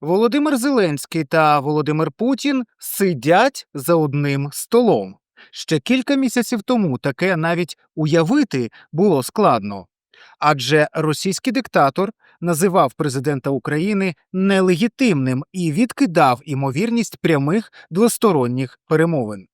Володимир Зеленський та Володимир Путін сидять за одним столом. Ще кілька місяців тому таке навіть уявити було складно. Адже російський диктатор називав президента України нелегітимним і відкидав імовірність прямих двосторонніх перемовин.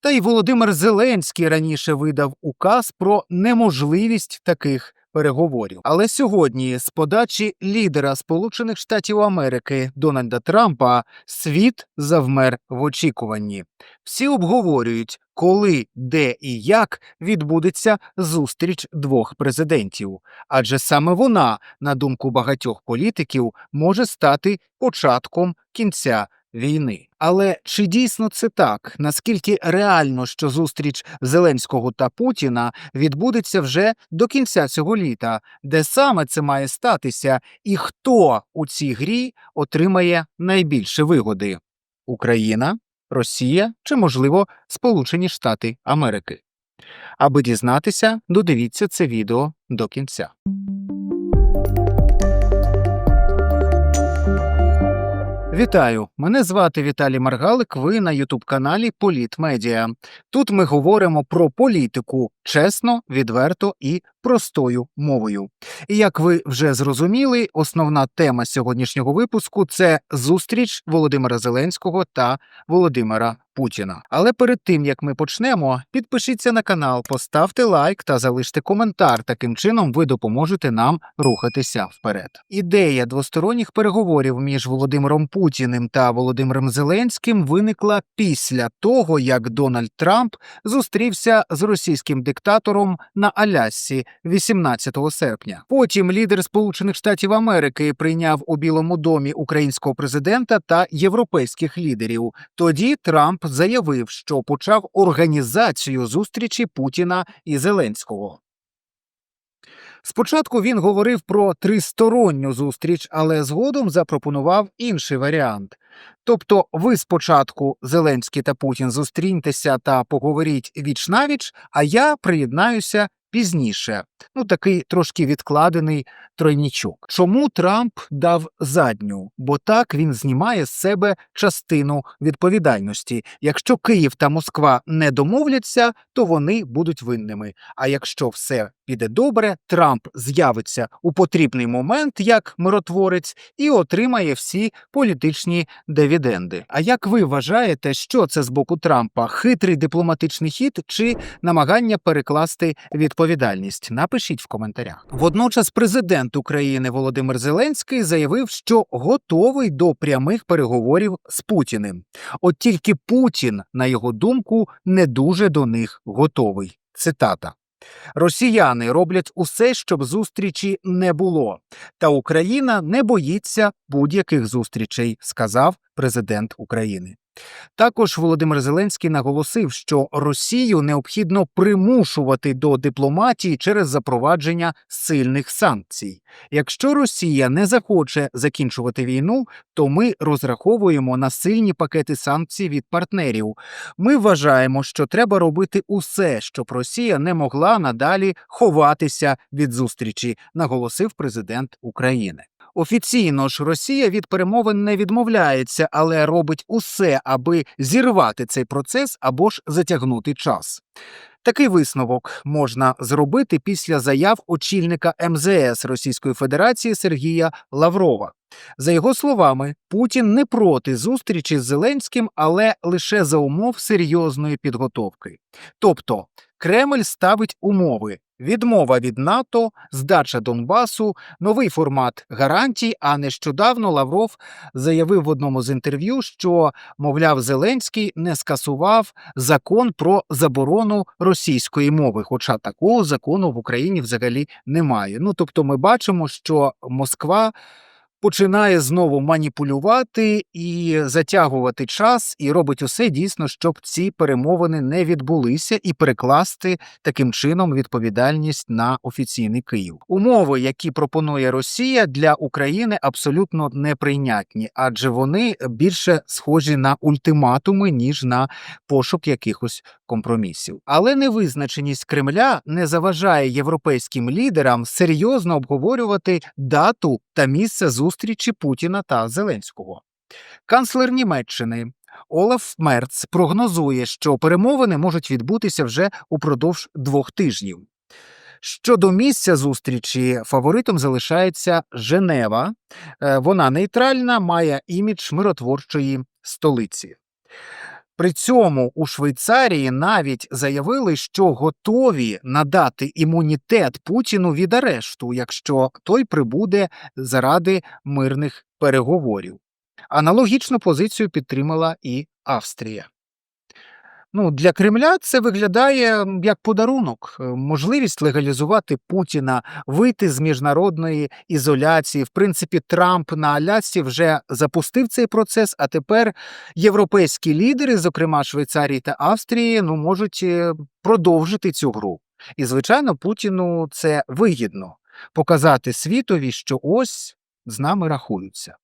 Та й Володимир Зеленський раніше видав указ про неможливість таких переговорів. Але сьогодні, з подачі лідера Сполучених Штатів Америки Дональда Трампа, світ завмер в очікуванні. Всі обговорюють, коли, де і як відбудеться зустріч двох президентів, адже саме вона, на думку багатьох політиків, може стати початком кінця війни. Але чи дійсно це так? Наскільки реально, що зустріч Зеленського та Путіна відбудеться вже до кінця цього літа, де саме це має статися, і хто у цій грі отримає найбільше вигоди? Україна, Росія чи, можливо, Сполучені Штати Америки? Аби дізнатися, додивіться це відео до кінця. Вітаю! Мене звати Віталій Маргалик. Ви на Ютуб-каналі Політ Медіа. Тут ми говоримо про політику чесно, відверто і простою мовою. І як ви вже зрозуміли, основна тема сьогоднішнього випуску це зустріч Володимира Зеленського та Володимира Путіна. Але перед тим як ми почнемо, підпишіться на канал, поставте лайк та залиште коментар. Таким чином ви допоможете нам рухатися вперед. Ідея двосторонніх переговорів між Володимиром Путіним та Володимиром Зеленським виникла після того, як Дональд Трамп зустрівся з російським диктатором на Алясці 18 серпня. Потім лідер Сполучених Штатів Америки прийняв у Білому домі українського президента та європейських лідерів. Тоді Трамп заявив, що почав організацію зустрічі Путіна і Зеленського. Спочатку він говорив про тристоронню зустріч, але згодом запропонував інший варіант. Тобто, ви спочатку Зеленський та Путін зустріньтеся та поговоріть віч навіч, а я приєднаюся пізніше. Ну такий трошки відкладений тройнічок. Чому Трамп дав задню? Бо так він знімає з себе частину відповідальності. Якщо Київ та Москва не домовляться, то вони будуть винними. А якщо все піде добре, Трамп з'явиться у потрібний момент як миротворець і отримає всі політичні дивіденди. А як ви вважаєте, що це з боку Трампа? Хитрий дипломатичний хід чи намагання перекласти відповідальність? Напишіть в коментарях. Водночас, президент України Володимир Зеленський заявив, що готовий до прямих переговорів з Путіним. От тільки Путін, на його думку, не дуже до них готовий. Цитата. Росіяни роблять усе, щоб зустрічі не було, та Україна не боїться будь-яких зустрічей, сказав президент України. Також Володимир Зеленський наголосив, що Росію необхідно примушувати до дипломатії через запровадження сильних санкцій. Якщо Росія не захоче закінчувати війну, то ми розраховуємо на сильні пакети санкцій від партнерів. Ми вважаємо, що треба робити усе, щоб Росія не могла надалі ховатися від зустрічі, наголосив президент України. Офіційно ж Росія від перемовин не відмовляється, але робить усе, аби зірвати цей процес або ж затягнути час. Такий висновок можна зробити після заяв очільника МЗС Російської Федерації Сергія Лаврова. За його словами, Путін не проти зустрічі з Зеленським, але лише за умов серйозної підготовки. Тобто Кремль ставить умови. Відмова від НАТО, здача Донбасу, новий формат гарантій. А нещодавно Лавров заявив в одному з інтерв'ю, що, мовляв, Зеленський не скасував закон про заборону російської мови. Хоча такого закону в Україні взагалі немає. Ну тобто, ми бачимо, що Москва починає знову маніпулювати і затягувати час, і робить усе дійсно, щоб ці перемовини не відбулися, і перекласти таким чином відповідальність на офіційний Київ. Умови, які пропонує Росія для України, абсолютно неприйнятні, адже вони більше схожі на ультиматуми ніж на пошук якихось компромісів. Але невизначеність Кремля не заважає європейським лідерам серйозно обговорювати дату та місце зустрічі Путіна та Зеленського. Канцлер Німеччини Олаф Мерц прогнозує, що перемовини можуть відбутися вже упродовж двох тижнів. Щодо місця зустрічі, фаворитом залишається Женева. Е, Вона нейтральна, має імідж миротворчої столиці. При цьому у Швейцарії навіть заявили, що готові надати імунітет Путіну від арешту, якщо той прибуде заради мирних переговорів. Аналогічну позицію підтримала і Австрія. Ну, для Кремля це виглядає як подарунок, е, можливість легалізувати Путіна, вийти з міжнародної ізоляції. В принципі, Трамп на Алясці вже запустив цей процес, а тепер європейські лідери, зокрема Швейцарії та Австрії, ну можуть е, продовжити цю гру. І, звичайно, Путіну це вигідно показати світові, що ось з нами рахуються.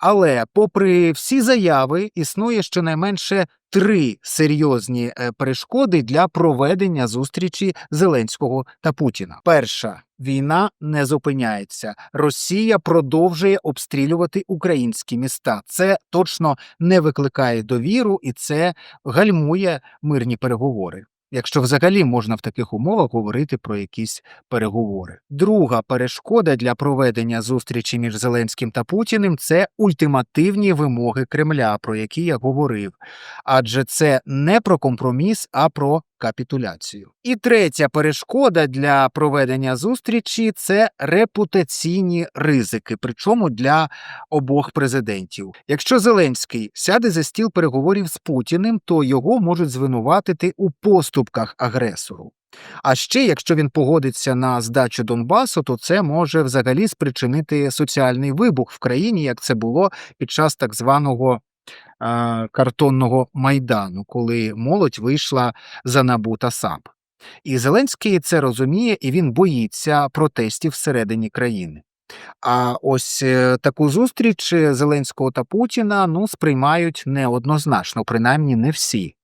Але, попри всі заяви, існує щонайменше три серйозні е, перешкоди для проведення зустрічі Зеленського та Путіна. Перша війна не зупиняється. Росія продовжує обстрілювати українські міста. Це точно не викликає довіру і це гальмує мирні переговори. Якщо взагалі можна в таких умовах говорити про якісь переговори. Друга перешкода для проведення зустрічі між Зеленським та Путіним це ультимативні вимоги Кремля, про які я говорив. Адже це не про компроміс, а про капітуляцію. І третя перешкода для проведення зустрічі це репутаційні ризики, причому для обох президентів. Якщо Зеленський сяде за стіл переговорів з Путіним, то його можуть звинуватити у поступках агресору. А ще, якщо він погодиться на здачу Донбасу, то це може взагалі спричинити соціальний вибух в країні, як це було під час так званого картонного майдану, коли молодь вийшла за НАБУ та САП. І Зеленський це розуміє, і він боїться протестів всередині країни. А ось е, таку зустріч Зеленського та Путіна ну, сприймають неоднозначно, принаймні не всі.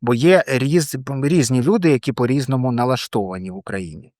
Бо є різ, різні люди, які по-різному налаштовані в Україні.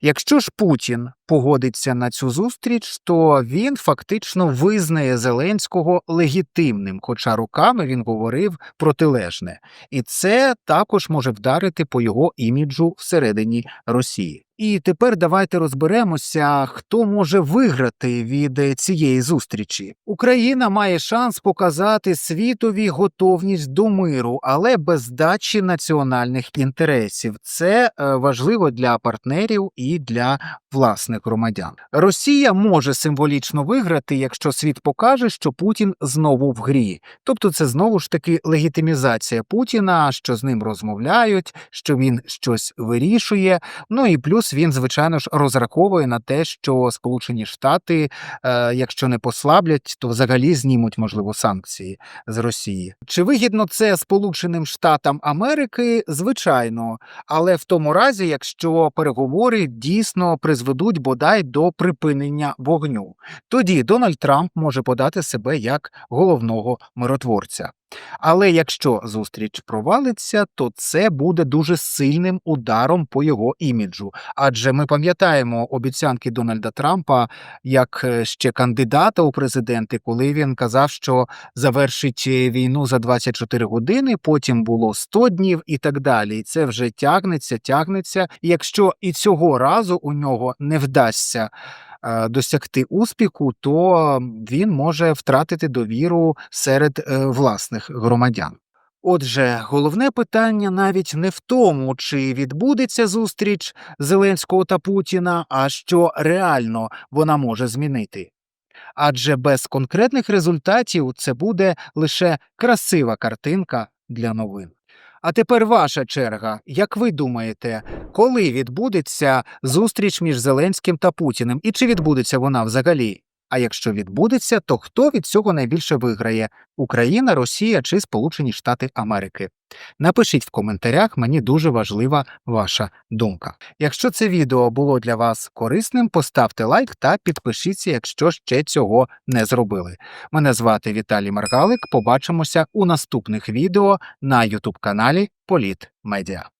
Якщо ж Путін погодиться на цю зустріч, то він фактично визнає Зеленського легітимним, хоча руками він говорив протилежне, і це також може вдарити по його іміджу всередині Росії. І тепер давайте розберемося, хто може виграти від е, цієї зустрічі. Україна має шанс показати світові готовність до миру, але без здачі національних інтересів. Це е, важливо для партнерів і для власних громадян. Росія може символічно виграти, якщо світ покаже, що Путін знову в грі. Тобто, це знову ж таки легітимізація Путіна, що з ним розмовляють, що він щось вирішує. Ну і плюс він, звичайно ж, розраховує на те, що Сполучені Штати, е, якщо не послаблять, то взагалі знімуть можливо санкції з Росії. Чи вигідно це Сполученим Штатам Америки? Звичайно, але в тому разі, якщо переговори дійсно призведуть бодай до припинення вогню, тоді Дональд Трамп може подати себе як головного миротворця. Але якщо зустріч провалиться, то це буде дуже сильним ударом по його іміджу. Адже ми пам'ятаємо обіцянки Дональда Трампа як е, ще кандидата у президенти, коли він казав, що завершить війну за 24 години, потім було 100 днів і так далі. І це вже тягнеться, тягнеться. І якщо і цього разу у нього не вдасться досягти успіху, то він може втратити довіру серед е, власних громадян. Отже, головне питання навіть не в тому, чи відбудеться зустріч Зеленського та Путіна, а що реально вона може змінити. Адже без конкретних результатів це буде лише красива картинка для новин. А тепер ваша черга. Як ви думаєте, коли відбудеться зустріч між Зеленським та Путіним, і чи відбудеться вона взагалі? А якщо відбудеться, то хто від цього найбільше виграє Україна, Росія чи Сполучені Штати Америки? Напишіть в коментарях, мені дуже важлива ваша думка. Якщо це відео було для вас корисним, поставте лайк та підпишіться, якщо ще цього не зробили. Мене звати Віталій Маргалик. Побачимося у наступних відео на YouTube каналі Політ Медіа.